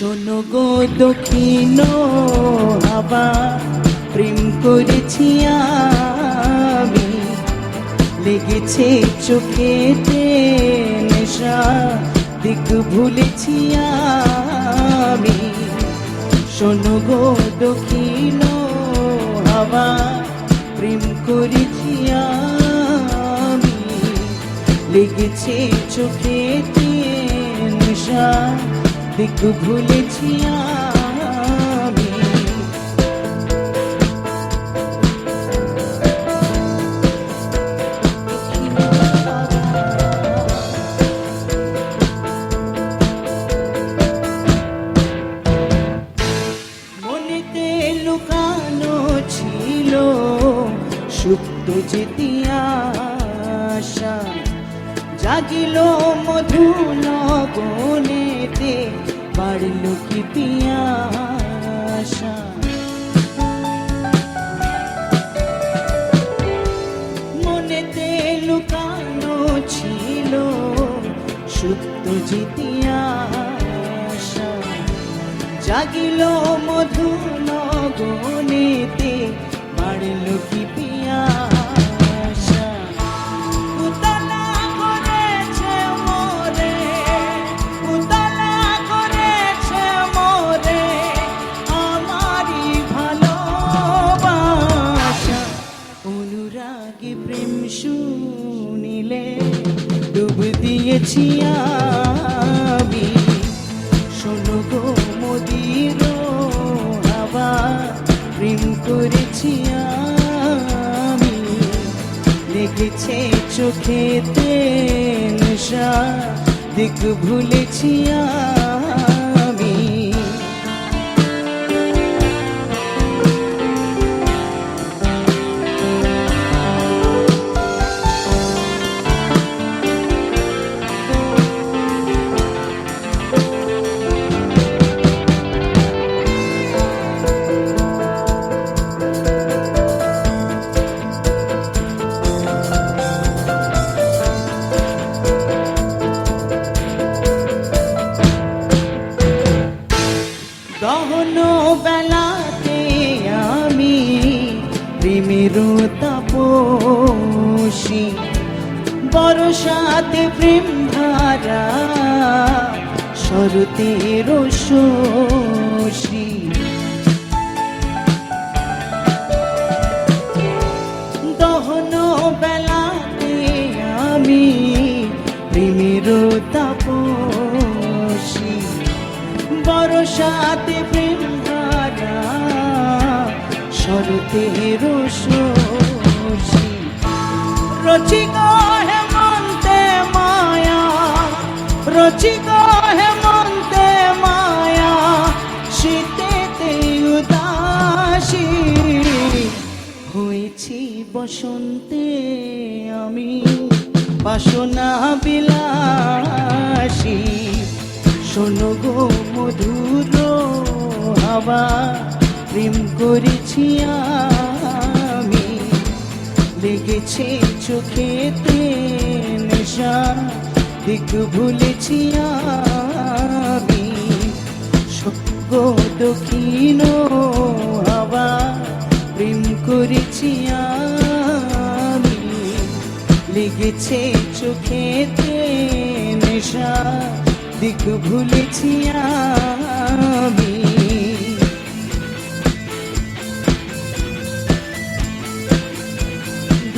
শোনো গো দক্ষিণ হাবা, প্রেম করেছি আমি। লেগেছে চোখেতে নেশা দিক ভুলেছি আমি। শোনো গো দক্ষিণ হাবা, প্রেম করেছি আমি। লেগেছে চোখেতে নেশা দিক ভুলেছি আমি। মনেতে লুকানো ছিল সুপ্ত যেতিয়াশা জাগিল মধু লগনেতে বাড়ল কি পিয়াসা মনেতে লুকানো ছিল সুপ্ত জিতিয়াশা জাগিল মধু লগনেতে বাড়ল কি অনুরাগী প্রেম শুনিলে? ডুব দিয়েছি আমি। শোনো গো মোদির প্রেম করেছি আমি। লেগেছে চোখেতে নেশা, দিক ভুলেছি আমি প্রেমের তাপসী বরসাতে প্রেম ধারা শরতের শোষী দহন বেলাতে আমি প্রেমের তাপসী বরসাতে প্রেম শরতের শোষী রচিক হেমন্তে মায়া রচিক হেমন্তে মায়া, শীতেতে উদাসী। হয়েছি বসন্তে আমি বাসনা বিলাসী। শোনো গো মধুর হাওয়া প্রেম করেছি আমি। লেগেছে চোখেতে নেশা দিক ভুলেছি আমি। সজ্ঞ দক্ষিণ হাওয়া প্রেম করেছি আমি। লেগেছে চোখেতে নেশা দিক ভুলেছি আমি।